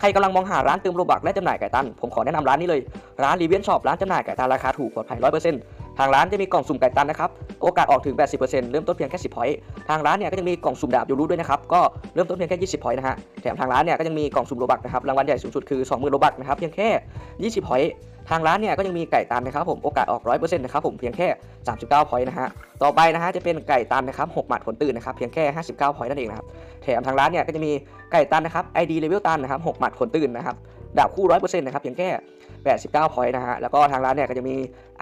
ใครกำลังมองหาร้านเติมโลบักและจำหน่ายไก่ตัน ผมขอแนะนำร้านนี้เลย ร้านรีเวนช็อปร้านจำหน่ายไก่ตันราคาถูกปลอดภัย100% ทางร้านจะมีกล่องสุ่มไก่ตันนะครับโอกาสออกถึง 80%เริ่มต้นเพียงแค่ 10 พอยต์ทางร้านเนี่ยก็จะมีกล่องสุ่มดาบยูรูด้วยนะครับก็เริ่มต้นเพียงแค่ 20 พอยต์นะฮะแถมทางร้านเนี่ยก็ยังมีกล่องสุ่มโลบักนะครับรางวัลใหญ่สูงสุดคือ 20,000โลบักนะครับเพียงแค่ 20 พอยต์ทางร้านเนี่ยก็ยังมีไก่ตันนะครับผมโอกาสออก 100%นะครับผมเพียงแค่ 39 พอยต์นะฮะต่อไปนะฮะจะเป็นไก่ตันนะครับ6หมัดผลตื่นนะครับเพียงแค่ 59 พอยต์นั่นเองนะครับแถมทางร้านเนี่ยก็จะมีไก่ตันนะครับ ID เลเวลตันนะครับ6หมัดผลตื่นนะครับดาบคู่ 100%นะครับเพียงแค่ 89พอยต์นะฮะ แล้วก็ทางร้านเนี่ยก็จะมี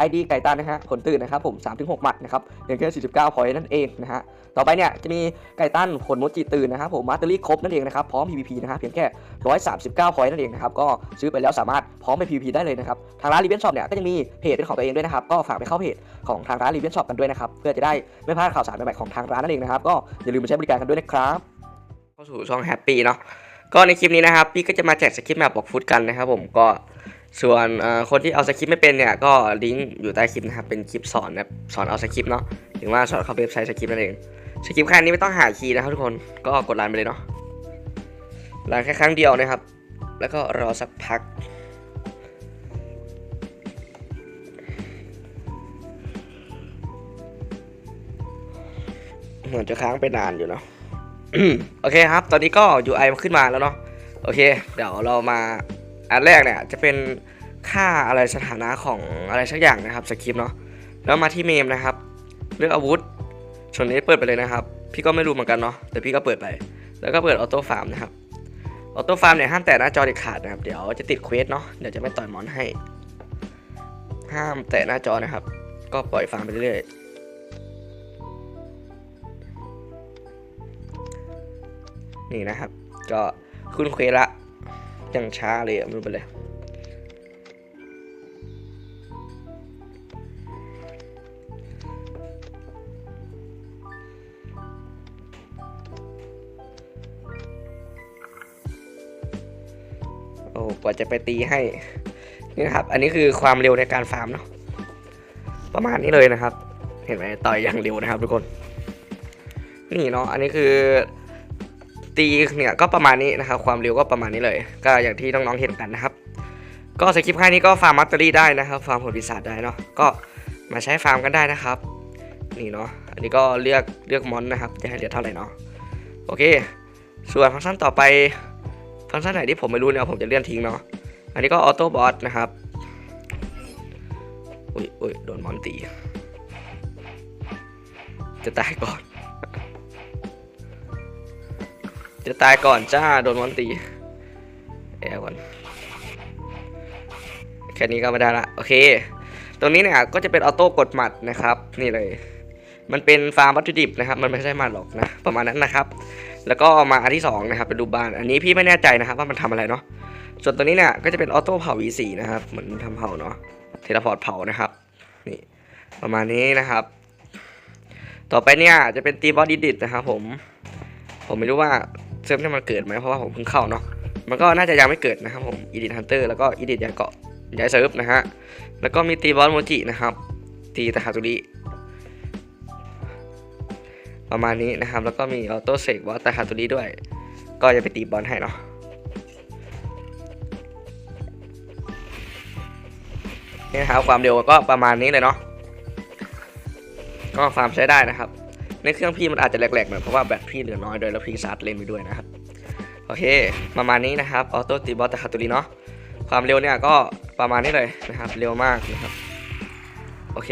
ID ไก่ตันนะฮะ ผลตื่นนะครับผม 3-6 หมัดนะครับเพียงแค่49พอยต์นั่นเองนะฮะ ต่อไปเนี่ยจะมีไก่ตันผลโมจิตื่นนะครับผม มาสเตอรี่ครบนั่นเองนะครับ พร้อม PVP นะฮะ เพียงแค่ 139พอยต์นั่นเองนะครับ ก็ซื้อไปแล้วสามารถพร้อมไป PVP ได้เลยนะครับ ทางร้านรีเวนช็อปเนี่ยก็จะมีเพจเป็นของตัวเองด้วยนะครับ ก็ฝากไปเข้าเพจของทางร้านรีเวนช็อปกันด้วยนะครับเพื่อจะได้ไม่พลาดข่าวสารใหม่ๆของทางร้านนั่นเองนะครับก็อย่าลืมไปใช้บริการกันด้วยนะครับเข้าสู่ช่องแฮปปี้เนาะก็ในคลิปนี้นะครับพี่ก็จะมาแจกสคริปต์แมปบอกฟุตกันนะครับผมก็ ส่วนคนที่เอาสคริปต์ไม่เป็นเนี่ยก็ลิงก์อยู่ใต้คลิปนะครับเป็นคลิปสอนแบบสอนเอาสคริปต์เนาะถึงว่าสอนเข้าเว็บไซต์สคริปต์นั่นเองสคริปต์แค่นี้ไม่ต้องหาคีย์นะครับทุกคนก็กดไลน์ไปเลยเนาะไลน์แค่ครั้งเดียวนะครับ แล้วก็รอสักพัก เหมือนจะค้างไปนานอยู่เนาะโอเคครับ ตอนนี้ก็ UI มันขึ้นมาแล้วเนาะโอเค เดี๋ยวเรามา อันแรกเนี่ยจะเป็นค่าอะไรสถานะของอะไรสักอย่างนะครับสคริปต์เนาะแล้วมาที่เมมนะครับ เลือกอาวุธส่วนนี้เปิดไปเลยนะครับ พี่ก็ไม่รู้เหมือนกันเนาะแต่พี่ก็เปิดไป แล้วก็เปิดออโต้ฟาร์มนะครับออโต้ฟาร์มเนี่ยห้ามแตะหน้าจอเด็ดขาดนะครับ เดี๋ยวจะติดเควสเนาะเดี๋ยวจะไม่ต่อยมอนให้ ห้ามแตะหน้าจอนะครับ ก็ปล่อยฟาร์มไปเรื่อยๆนี่นะครับ ก็ขึ้นเควสละ ยังช้าเลยอะไม่รู้ไปนเลยโอ้กว่าจะไปตีให้นี่นะครับ อันนี้คือความเร็วในการฟาร์มเนาะประมาณนี้เลยนะครับ เห็นไหมต่อยอย่างเร็วนะครับทุกคน นี่เนาะอันนี้คือ ตีเนี่ยก็ประมาณนี้นะครับความเร็วก็ประมาณนี้เลย ก็อย่างที่น้องๆเห็นกันนะครับ ก็สคริปต์ค่ายนี้ก็ฟาร์มมัตเตอรี่ได้นะครับฟาร์มผลปีศาจได้เนาะก็มาใช้ฟาร์มกันได้นะครับ นี่เนาะอันนี้ก็เลือกเลือกมอนนะครับจะให้เหลือเท่าไหร่เนาะโอเค ส่วนฟังก์ชันต่อไปฟังก์ชันไหนที่ผมไม่รู้เนี่ยผมจะเลื่อนทิ้งเนาะอันนี้ก็ออโต้บอทนะครับอุ้ยอุ้ยโดนมอนตีจะตายก่อน จะตายก่อนจ้าโดนมอนตีแอร์ก่อนแค่นี้ก็ไม่ได้ละโอเค ตรงนี้เนี่ยก็จะเป็นออโต้กดหมัดนะครับ นี่เลย มันเป็นฟาร์มวัตถุดิบนะครับ มันไม่ใช่หมัดหรอกนะ ประมาณนั้นนะครับ แล้วก็มาอันที่สองนะครับเป็นรูบ้าน อันนี้พี่ไม่แน่ใจนะครับว่ามันทำอะไรเนาะส่วนตัวนี้เนี่ยก็จะเป็นออโต้เผา V4 นะครับ เหมือนทำเผาเนาะเทเลพอร์ตเผานะครับนี่ประมาณนี้นะครับ ต่อไปเนี่ยจะเป็นตีบอดดิดนะครับผม ผมไม่รู้ว่า เซิร์ฟเนี่มันเกิดไหมเพราะว่าผมเพิ่งเข้าเนาะมันก็น่าจะยังไม่เกิดนะครับผมอีดิทฮันเตอร์แล้วก็อีดิทยาเกาะย้ายเซิร์ฟนะฮะแล้วก็มีตีบอสโมจินะครับ ตีตะคาตุริประมาณนี้นะครับ แล้วก็มีออโต้เซกบอสตะคาตุริด้วย ก็จะไปตีบอลให้เนาะนี่นะครับความเร็วก็ประมาณนี้เลยเนาะก็ฟาร์มใช้ได้นะครับ ในเครื่องพี่มันอาจจะแหลกๆหน่อยเพราะว่าแบตพี่เหลือน้อยด้วยแล้วพี่ชาร์จเลนไปด้วยนะครับโอเคประมาณนี้นะครับออโต้ตีบอสตะคาตุริเนาะความเร็วเนี่ยก็ประมาณนี้เลยนะครับเร็วมากนะครับโอเค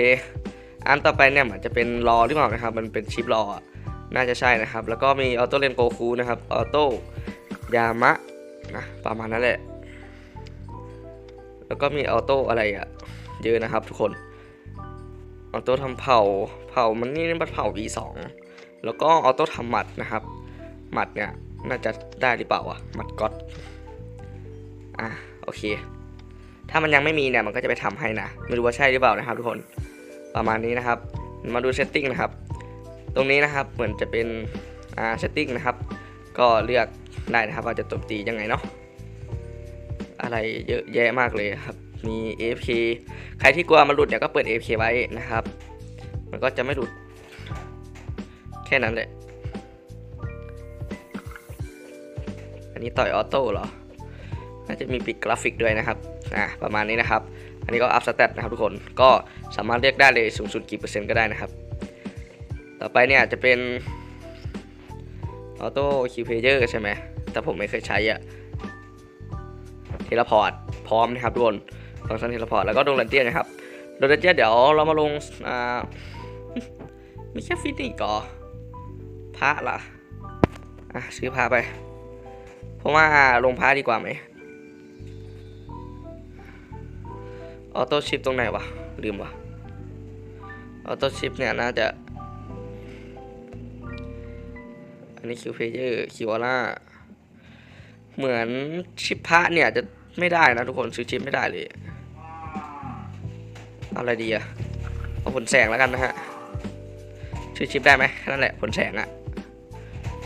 อันต่อไปเนี่ยเหมือนจะเป็นรอหรือเปล่านะครับ มันเป็นชิปรอน่าจะใช่นะครับ แล้วก็มีออโต้เลนโกคูนะครับออโต้ยามะนะประมาณนั้นแหละแล้วก็มีออโต้อะไรอะเยอะนะครับทุกคน ออโต้ทำเผาเผามันนี่มันเผา V2 แล้วก็ออโต้ทำหมัดนะครับ หมัดเนี่ยน่าจะได้หรือเปล่าวะหมัดก๊อตอะโอเค ถ้ามันยังไม่มีเนี่ยมันก็จะไปทำให้นะไม่รู้ว่าใช่หรือเปล่านะครับทุกคนประมาณนี้นะครับ มาดูเซตติ้งนะครับ ตรงนี้นะครับเหมือนจะเป็นอ่าเซตติ้งนะครับ ก็เลือกได้นะครับว่าจะตบตียังไงเนาะอะไรเยอะแยะมากเลยครับ มี AFK ใครที่กลัวมันหลุดเนี่ยก็เปิด AFK ไว้นะครับ มันก็จะไม่หลุด แค่นั้นแหละ อันนี้ต่อยออโต้เหรอ น่าจะมีปิดกราฟิกด้วยนะครับ อ่าประมาณนี้นะครับ อันนี้ก็อัพสเตตนะครับทุกคน ก็สามารถเรียกได้เลยสูงสุดกี่เปอร์เซ็นต์ก็ได้นะครับ ต่อไปเนี่ยจะเป็นออโต้คิวเพเยอร์ใช่ไหม แต่ผมไม่เคยใช้อะเทเลพอร์ตพร้อมนะครับทุกคน ฟังก์ชันเทเลพอร์ตแล้วก็ดงแลนเจียนนะครับดงแลนเจียนเดี๋ยวเรามาลงอ่ามีแค่ฟิตนี่ก่อพระล่ะอะซื้อพระไปเพราะว่าลงพระดีกว่าไหมออโต้ชิปตรงไหนวะลืมวะออโต้ชิปเนี่ยน่าจะ อันนี้คิวเพเยอร์คิวอล่าเหมือนชิปพระเนี่ยจะไม่ได้นะทุกคนซื้อชิปไม่ได้เลย อาอะไรดีอะเอาผลแสงแล้วกันนะฮะชื่อชิปได้ไหมนั้นแหละผลแสงอะ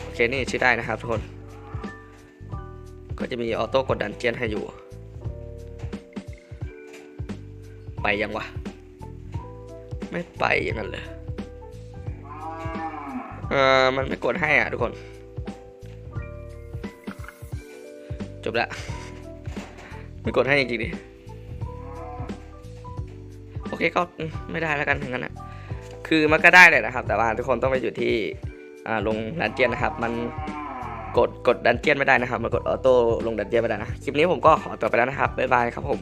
โอเคนี่ชื่อได้นะครับทุกคน ก็จะมีออโต้กดดันเจียนให้อยู่ ไปยังวะ ไม่ไปอย่างนั้นเลยเออมันไม่กดให้อะทุกคน จบละ ไม่กดให้จริงๆดิ เคก็ไม่ได้แล้วกันอย่างนั้นนะคือมันก็ได้เลยนะครับ แต่ว่าทุกคนต้องไปอยู่ที่ลงดันเจียนนะครับ มันกดกดดันเจียนไม่ได้นะครับ มันกดออโต้ลงดันเจียนไม่ได้นะ คลิปนี้ผมก็ขอตัวไปแล้วนะครับบ๊ายบายครับผม